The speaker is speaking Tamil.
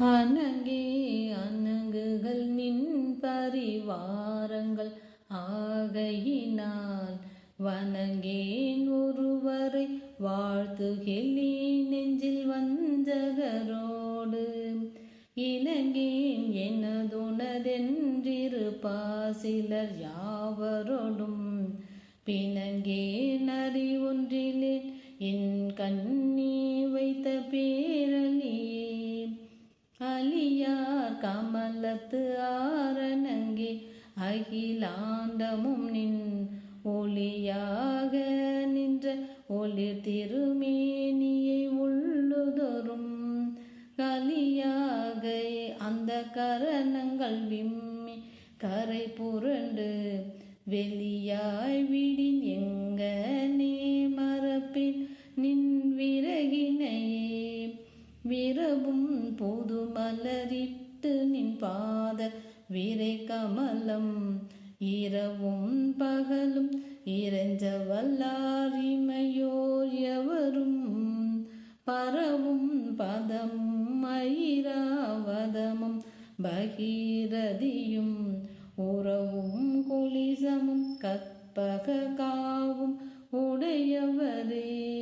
அணங்கே அணங்குகள் நின் பரிவாரங்கள் ஆகையினால் வணங்கேன் ஒருவரை வாழ்த்துகிலி நெஞ்சில் வஞ்சகரோடு. இணங்கேன் எனதுனதென்றிரு பாசிலர் யாவரோடும். பிணங்கேன் அறி ஒன்றிலே என் கண்ணி வைத்த பின் கமலத்து ஆரணங்கி அகிலாண்டமும் நின் ஒளியாக நின்ற ஒளிர் திருமேனியை உள்ளுதொரும். கலியாக அந்த கரணங்கள் விம்மி கரை புரண்டு வெளியாய் விடின் எங்கனே மரப்பின் நின் விறகினையே விரவும் பொது விட்டு நின் பாத விரை கமலம். இரவும் பகலும் இறைஞ்ச வல்லாரிமையோர் எவரும். பரவும் பதமும் ஐராவதமும் பகீரதியும். உறவும் குளிசமும் கற்பக காவும் உடையவரே.